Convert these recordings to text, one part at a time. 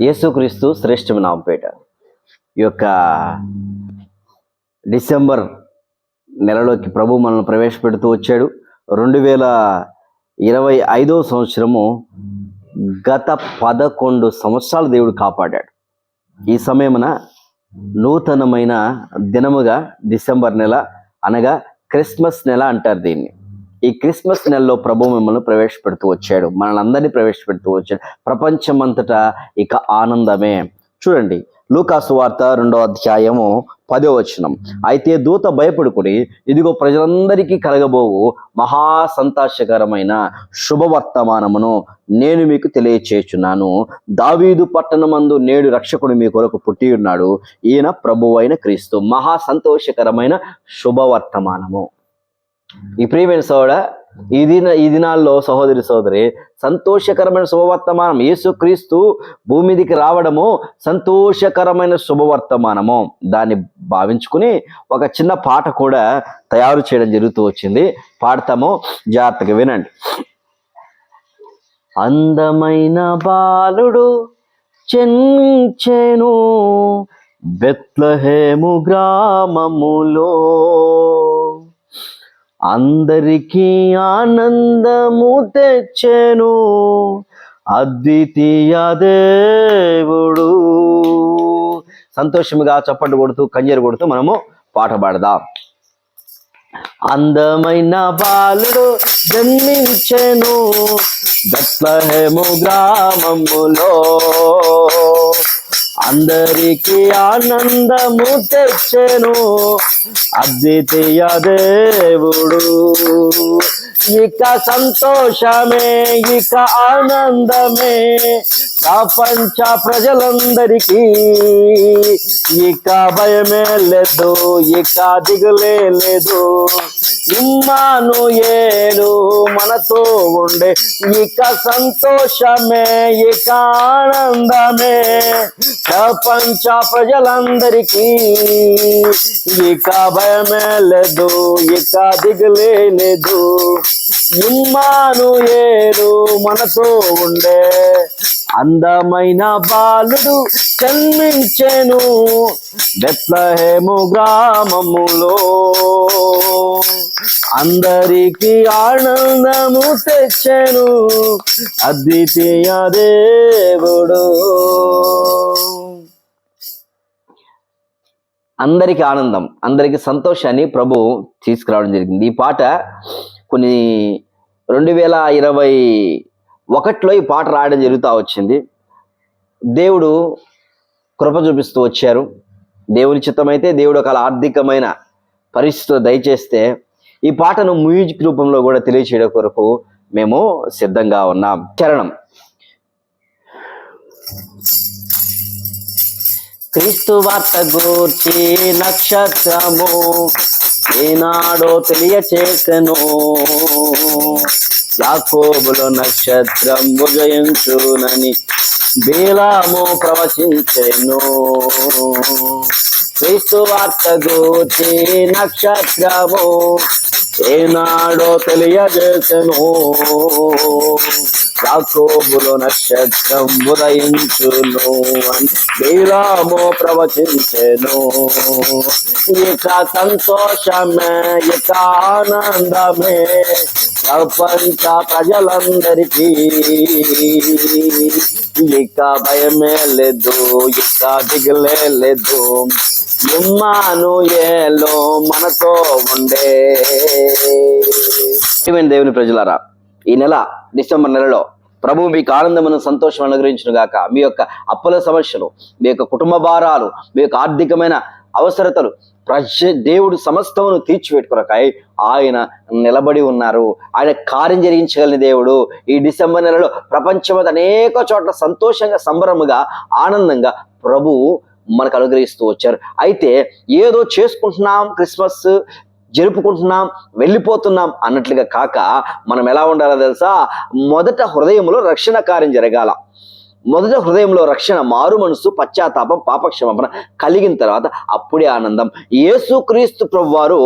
యేసుక్రీస్తు శ్రేష్టమైన నామపేట. ఈ యొక్క డిసెంబర్ నెలలోకి ప్రభు మనల్ని ప్రవేశపెడుతూ వచ్చాడు. రెండు వేల ఇరవై ఐదో సంవత్సరము గత పదకొండు సంవత్సరాలు దేవుడు కాపాడాడు. ఈ సమయమున నూతనమైన దినముగా డిసెంబర్ నెల అనగా క్రిస్మస్ నెల అంటారు దీన్ని. ఈ క్రిస్మస్ నెలలో ప్రభు మిమ్మల్ని ప్రవేశపెడుతూ వచ్చాడు. మనల్ని ప్రవేశపెడుతూ వచ్చాడు. ప్రపంచమంతటా ఇక ఆనందమే. చూడండి లూకాసు వార్త రెండో అధ్యాయము పదో వచనం. అయితే దూత భయపడుకుని ఇదిగో ప్రజలందరికీ కలగబోవు మహా సంతోషకరమైన శుభవర్తమానమును నేను మీకు తెలియచేచున్నాను దావీదు పట్టణమందు నేడు రక్షకుడు మీ కొరకు పుట్టి ఉన్నాడు. ఈయన ప్రభువైన క్రీస్తు. మహా సంతోషకరమైన శుభవర్తమానము. ఈ ప్రియమైన సోడ ఈ దిన ఈ దినాల్లో సహోదరి సోదరి సంతోషకరమైన శుభవర్తమానం యేసుక్రీస్తు భూమి మీదికి రావడము సంతోషకరమైన శుభవర్తమానము. దాన్ని భావించుకుని ఒక చిన్న పాట కూడా తయారు చేయడం జరుగుతూ వచ్చింది. పాడతాము. జాగ్రత్తగా వినండి. అందమైన బాలుడు చెంచెను బెత్లహేము గ్రామములో అందరికీ ఆనందము తెచ్చెను అద్వితీయ దేవుడు. సంతోషముగా చప్పట్లు కొడుతూ కంజరు కొడుతూ మనము పాట పాడదాం. అందమైన బాలుడు జన్మించెను బెత్లహేము గ్రామములో. అందరికీ ఆనందము తెచ్చెను. అద్వితీయ దేవుడు ఇక సంతోషమే ఇక ఆనందమే. ప్రపంచ ప్రజలందరికీ ఇక భయమే లేదు ఇక దిగులే లేదు. ఇమ్మాను ఏలు మనతో ఉండే ఇక సంతోషమే ఇక ఆనందమే. ప్రపంచ ప్రజలందరికీ ఇక భయమే లేదు ఇక దిగులే లేదు. ఇమ్మాను ఏరు మనతో ఉండే అందమైన బాలుడు జన్మించెను బెత్లహేము గ్రామములో. అందరికీ ఆనందము తెచ్చెను అద్వితీయ దేవుడు. అందరికి ఆనందం అందరికి సంతోషాన్ని ప్రభు తీసుకురావడం జరిగింది. ఈ పాట కొన్ని రెండు వేల ఇరవై ఒకటిలో ఈ పాట రాయడం జరుగుతూ వచ్చింది. దేవుడు కృప చూపిస్తూ వచ్చారు. దేవుని చిత్తమైతే దేవుడు ఒక ఆర్థికమైన పరిస్థితులు దయచేస్తే ఈ పాటను మ్యూజిక్ రూపంలో కూడా తెలియచేయడం కొరకు మేము సిద్ధంగా ఉన్నాం. చరణం. క్రీస్తు వార్త గూర్చి నక్షత్రము ఏనాడో తెలియచేసెను. యాకోబులో నక్షత్రం ఉదయించునని బేలాము ప్రవచించెను. క్రీస్తు వార్త గూర్చి నక్షత్రము ఏనాడో తెలియజేసను. యాకోబులో నక్షత్రం ఉదయించును అని ప్రవచించెను. ఇక సంతోషమే ఇక ఆనందమే ప్రపంచ ప్రజలందరికీ. ఇక భయమే లేదు ఇక దిగులే లేదు ఇమ్మాను ఏలో మనతో ఉండే. దేవుని ప్రజలారా? ఈ నెల డిసెంబర్ నెలలో ప్రభు మీకు ఆనందమైన సంతోషం అనుగ్రహించును గాక మీ యొక్క అప్పుల సమస్యలు మీ యొక్క కుటుంబ భారాలు మీ యొక్క ఆర్థికమైన అవసరతలు ప్రజ దేవుడు సమస్తమును తీర్చిపెట్టుకునకాయ ఆయన నిలబడి ఉన్నారు. ఆయన కార్యం జరిగించగలిగిన దేవుడు ఈ డిసెంబర్ నెలలో ప్రపంచం అనేక చోట్ల సంతోషంగా సంబరముగా ఆనందంగా ప్రభు మనకు అనుగ్రహిస్తూ వచ్చారు. అయితే ఏదో చేసుకుంటున్నాం క్రిస్మస్ జరుపుకుంటున్నాం వెళ్ళిపోతున్నాం అన్నట్లుగా కాక మనం ఎలా ఉండాలో తెలుసా? మొదట హృదయంలో రక్షణ కార్యం జరగాల. మొదట హృదయంలో రక్షణ మారు మనసు పశ్చాత్తాపం పాపక్షమాపణ కలిగిన తర్వాత అప్పుడే ఆనందం. యేసుక్రీస్తు ప్రభువారు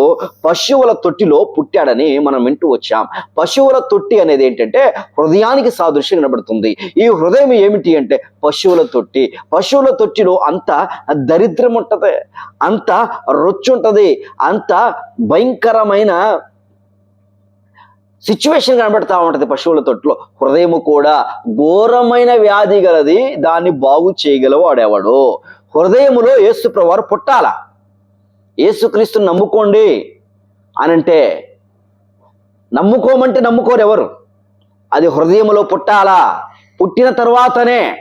పశువుల తొట్టిలో పుట్టాడని మనం వింటూ వచ్చాం. పశువుల తొట్టి అనేది ఏంటంటే హృదయానికి సాదృశ్యం కనబడుతుంది. ఈ హృదయం ఏమిటి అంటే పశువుల తొట్టి. పశువుల తొట్టిలో అంత దరిద్రం ఉంటుంది అంత రొచ్చు ఉంటుంది అంత భయంకరమైన సిచ్యువేషన్ కనబడతా ఉంటది పశువుల తొట్టులో హృదయము కూడా ఘోరమైన వ్యాధి గలది దాన్ని బాగు చేయగలవాడెవడు హృదయములో యేసు పుట్టాల? యేసుక్రీస్తుని నమ్ముకోండి అని అంటే నమ్ముకోమంటే నమ్ముకోరు ఎవరు? అది హృదయములో పుట్టాలా? పుట్టిన తర్వాతనే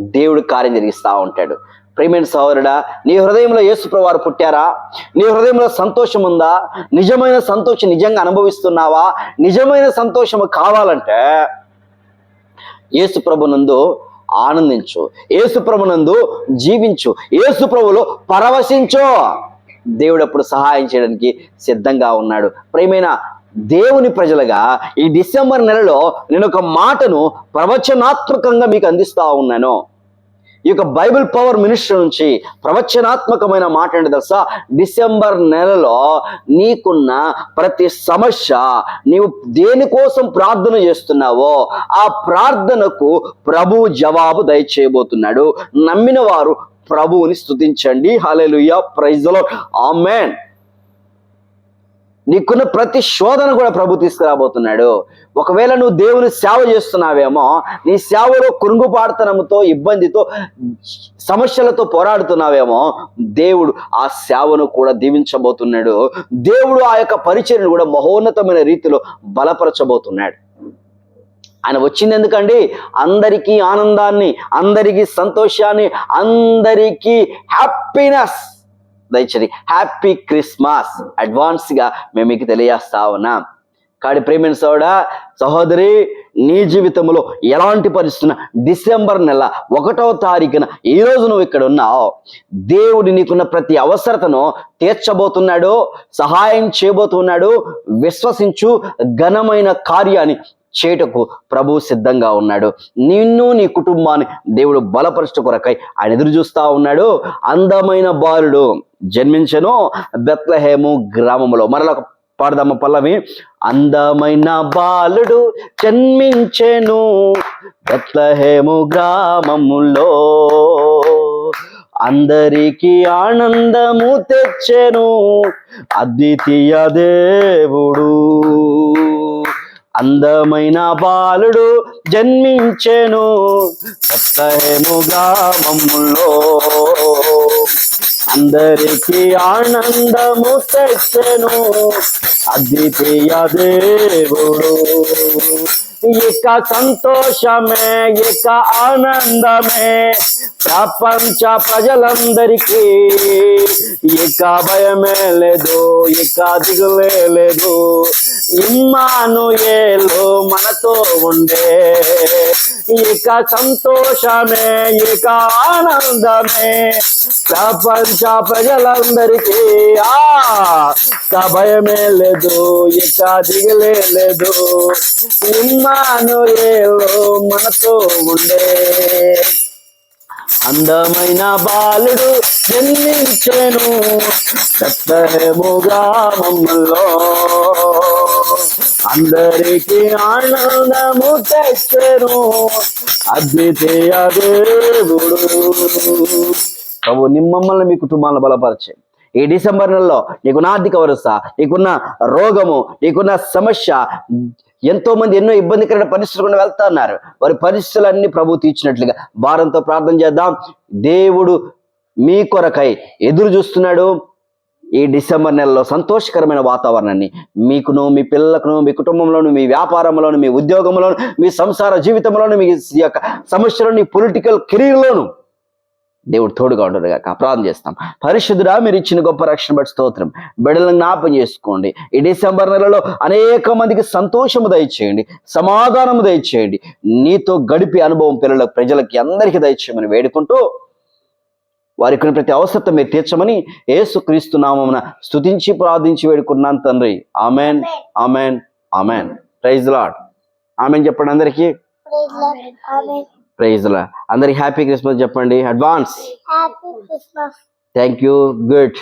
దేవుడు కార్యం జరిగిస్తా ఉంటాడు. ప్రేమైన సహోదరుడా నీ హృదయంలో యేసుప్రవారు పుట్టారా? నీ హృదయంలో సంతోషం ఉందా నిజమైన సంతోషం నిజంగా అనుభవిస్తున్నావా? నిజమైన సంతోషం కావాలంటే యేసుప్రభునందు ఆనందించు ఏసుప్రభునందు జీవించు యేసు పరవశించు. దేవుడు అప్పుడు సహాయం చేయడానికి సిద్ధంగా ఉన్నాడు. ప్రేమైన దేవుని ప్రజలుగా ఈ డిసెంబర్ నెలలో నేను ఒక మాటను ప్రవచనాత్మకంగా మీకు అందిస్తా ఉన్నాను. ఈ యొక్క బైబిల్ పవర్ మినిస్టర్ నుంచి ప్రవచనాత్మకమైన మాట ఏంటి తెలుసా? డిసెంబర్ నెలలో నీకున్న ప్రతి సమస్య నీవు దేనికోసం ప్రార్థన చేస్తున్నావో ఆ ప్రార్థనకు ప్రభువు జవాబు దయచేయబోతున్నాడు. నమ్మిన వారు ప్రభువుని స్తుతించండి. హల్లెలూయా. ప్రైజ్లో ఆమెన్. నీకున్న ప్రతి శోధన కూడా ప్రభు తీసుకురాబోతున్నాడు. ఒకవేళ నువ్వు దేవుని సేవ చేస్తున్నావేమో నీ సేవలో కురుంగుపాడుతనంతో ఇబ్బందితో సమస్యలతో పోరాడుతున్నావేమో దేవుడు ఆ సేవను కూడా దీవించబోతున్నాడు. దేవుడు ఆ యొక్క పరిచయను కూడా మహోన్నతమైన రీతిలో బలపరచబోతున్నాడు. ఆయన వచ్చింది ఎందుకండి? అందరికీ ఆనందాన్ని అందరికీ సంతోషాన్ని అందరికీ హ్యాపీనెస్ దయచేది హ్యాపీ క్రిస్మస్ అడ్వాన్స్గా మేము మీకు తెలియజేస్తా ఉన్నాం. కాడి ప్రేమైన సోడా సహోదరి నీ జీవితంలో ఎలాంటి పరిస్థితున్న డిసెంబర్ నెల ఒకటవ తారీఖున ఈ రోజు నువ్వు ఇక్కడ ఉన్నావు. దేవుడు నీకున్న ప్రతి అవసరతను తీర్చబోతున్నాడు సహాయం చేయబోతున్నాడు. విశ్వసించు ఘనమైన కార్యాన్ని చేయటకు ప్రభు సిద్ధంగా ఉన్నాడు. నిన్ను నీ కుటుంబాన్ని దేవుడు బలపరచు కొరకై ఆయన ఎదురు చూస్తూ ఉన్నాడు. అందమైన బాలుడు జన్మించను బెత్లహేము గ్రామములో. మరలా ఒక పాడదామ పల్లవి. అందమైన బాలుడు జన్మించెను బెత్లహేము గ్రామములో. అందరికీ ఆనందము తెచ్చెను అద్వితీయ దేవుడు. అందమైన బాలుడు జన్మించెను బెత్లహేము మమ్ముల్లో అందరికీ ఆనందము తెచ్చెను అద్వితీయ దేవుడు. ఇక సంతోషమే ఇక ఆనందమే ప్రపంచ ప్రజలందరికీ. ఇక భయమే లేదు ఇక దిగులే లేదు ఇమ్మాను మనతో ఉండే. ఇక సంతోషమే ఇక ఆనందమే. ప్రపంచ ప్రజలందరికీ ఆ ఇక భయమే లేదు ఇక దిగలే లేదు. ఇమ్మాను మనతో ఉండే. అందమైన బాలుడు జన్మించెను. సత్తము మమ్మల్లో అందరికీ ఆనందము తెచ్చను. అద్వితీయ దేవుడు. ప్రభు నిమ్మమ్మల్ని మీ కుటుంబాలను బలపరిచే. ఈ డిసెంబర్ నెలలో నీకున్న ఆర్థిక వరుస నీకున్న రోగము నీకున్న సమస్య ఎంతో మంది ఎన్నో ఇబ్బందికరమైన పరిస్థితులు కూడా వెళ్తా ఉన్నారు. వారి పరిస్థితులన్నీ ప్రభు తీర్చినట్లుగా భారంతో ప్రార్థన చేద్దాం. దేవుడు మీ కొరకై ఎదురు చూస్తున్నాడు. ఈ డిసెంబర్ నెలలో సంతోషకరమైన వాతావరణాన్ని మీకును మీ పిల్లలకును మీ కుటుంబంలోను మీ వ్యాపారంలోను మీ ఉద్యోగంలోను మీ సంసార జీవితంలోను మీ యొక్క సమస్యలను మీ పొలిటికల్ కెరీర్లోను దేవుడు తోడుగా ఉండడు కాక ప్రార్థన చేస్తాం. పరిశుద్ధుడా మీరు ఇచ్చిన గొప్ప రక్షణ బట్టి స్తోత్రం. బిడ్డలను జ్ఞాపం చేసుకోండి. ఈ డిసెంబర్ నెలలో అనేక మందికి సంతోషము దయచేయండి. సమాధానము దయచేయండి. నీతో గడిపే అనుభవం పిల్లలకు ప్రజలకి అందరికీ దయచేయమని వేడుకుంటూ వారికి ప్రతి అవసరత మీరు తీర్చమని ఏసుక్రీస్తు నామమున స్తుతించి ప్రార్థించి వేడుకున్నాను తండ్రి. Amen. Amen. Amen. Praise lord amen చెప్పండి అందరికీ. ప్రైజ్లా అందరికి హ్యాపీ క్రిస్మస్ చెప్పండి. అడ్వాన్స్. Thank you good